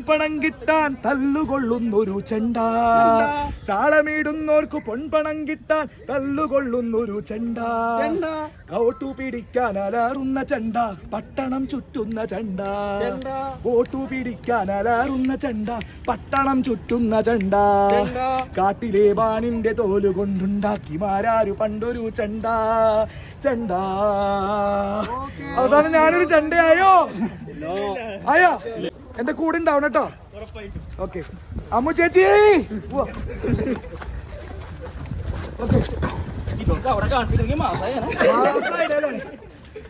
പൊൻപണം കിട്ടാൻ തല്ലുകൊള്ളുന്നൊരു ചെണ്ട. താളമിടുന്നോർക്ക് പൊൻപണം കിട്ടാൻ തല്ലുകൊള്ളുന്നൊരു ചെണ്ട. കോട്ടു പിടിക്കാൻ അലാറുന്ന ചെണ്ട പട്ടണം ചുറ്റുന്ന ചെണ്ട. ഓട്ടു പിടിക്കാൻ അലാറുന്ന ചെണ്ട പട്ടണം ചുറ്റുന്ന ചെണ്ട. കാട്ടിലെ ബാണിന്റെ തോൽ കൊണ്ടുണ്ടാക്കി മാരാരു പണ്ടൊരു ചെണ്ട. ചെണ്ട. അവസാനം ഞാനൊരു ചെണ്ടയായോ? ആയോ? എന്റെ കൂടെ ഉണ്ടാവണം കേട്ടോ. ഓക്കെ അമ്മു ചേച്ചി.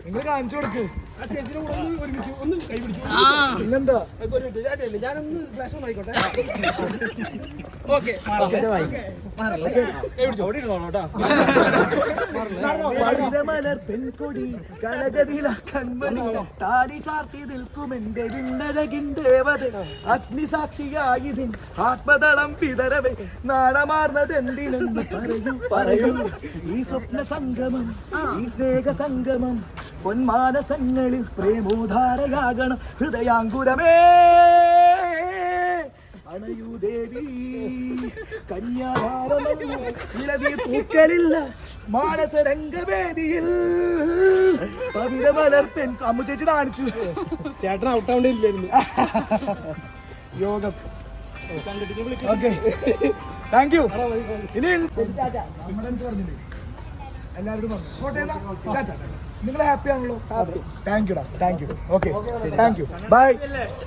നിങ്ങൾ കാണിച്ചു കൊടുക്ക്. പെൺകൊടി കനകതില കൺമണി താലി ചാർത്തി നിൽക്കും എന്റെ വിണ്ണഴകിൻ ദേവത. അഗ്നിസാക്ഷിയായതിൻ ആത്മതളം പിതരവേ. നാണമാർന്നത് എന്തിനെന്ന് പറയൂ പറയൂ. ഈ സ്വപ്ന സംഗമം ഈ സ്നേഹ സംഗമം പൊന്മാനസങ്ങളിൽ പ്രേമോധാരയാകണം ഹൃദയാങ്കുരമേ. അണയൂ ദേവി കന്യാധാരമല്ല ഇളതി പൂക്കലില്ല മാനസ രംഗവേദിയിൽ പവിഴ മലർപ്പെൻ അമ്മു ചേച്ചി കാണിച്ചു. ചേട്ടൻ ഔട്ടാവേണ്ടിയില്ലായിരുന്നു യോഗം. ഓക്കെ താങ്ക് യു ഇനി നമ്മുടെ പറഞ്ഞില്ലേ? എല്ലാവരും വന്നു. കോട്ടയം നിങ്ങൾ ഹാപ്പി ആണല്ലോ? Thank യുടാ thank you okay thank you bye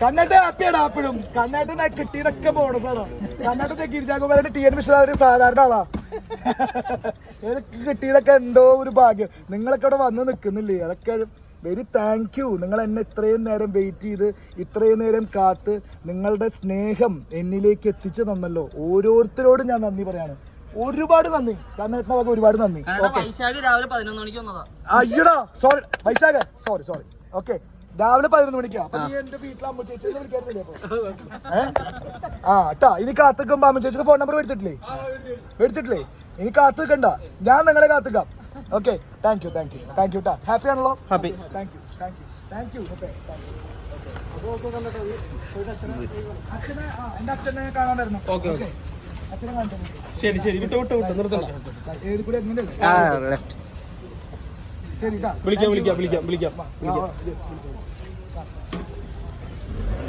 കണ്ണട്ടെ ഹാപ്പിയാടാ അപ്പോഴും കണ്ണാട്ടനെ കിട്ടിയതൊക്കെ ബോണസാണ് കണ്ണാട്ടത്തെ ഗിരിജാകുമാരന്റെ ടി എൻ മിശ്ര ഒരു സാധാരണ ആളാ. കിട്ടിയതൊക്കെ എന്തോ ഒരു ഭാഗ്യം. നിങ്ങളൊക്കെ അവിടെ വന്ന് നിൽക്കുന്നില്ലേ അതൊക്കെ വെരി താങ്ക് യു നിങ്ങൾ എന്നെ ഇത്രയും നേരം വെയിറ്റ് ചെയ്ത് ഇത്രയും നേരം കാത്ത് നിങ്ങളുടെ സ്നേഹം എന്നിലേക്ക് എത്തിച്ചു തന്നല്ലോ. ഓരോരുത്തരോടും ഞാൻ നന്ദി പറയാണ്. ഒരുപാട് നന്ദി. കണ്ണേട്ടന വക ഒരുപാട് നന്ദി. രാവിലെ പതിനൊന്ന് മണിക്ക് വന്നതാ. അയ്യടാ sorry Vaishakha sorry sorry okay രാവിലെ പതിനൊന്ന് മണിക്കാ. അപ്പൊ നീ എന്റെ വീട്ടിലെ അമ്മ ചേച്ചി വിളിക്കാറില്ലേ അപ്പൊ? ഏ? ആ ട്ടാ. ഇനി കാത്തുക്കുമ്പോ അമ്മ ചേച്ചിയുടെ ഫോൺ നമ്പർ മേടിച്ചിട്ടില്ലേ? മേടിച്ചിട്ടില്ലേ? ഇനി കാത്തുക്കണ്ട. ഞാൻ നിങ്ങളെ കാത്തുക്കാം. Okay thank you thank you thank you ട്ടാ. ഹാപ്പി ആണല്ലോ? Happy thank you thank you thank you ആ എന്റെ അച്ഛനെ കാണാൻ വരുന്നു. Okay, okay. ശരി ശരി. വിട്ടു വിട്ടു വിട്ടു. നിർത്തണ്ട. ട്ടാ വിളിക്കാം വിളിക്കാം വിളിക്കാം വിളിക്കാം.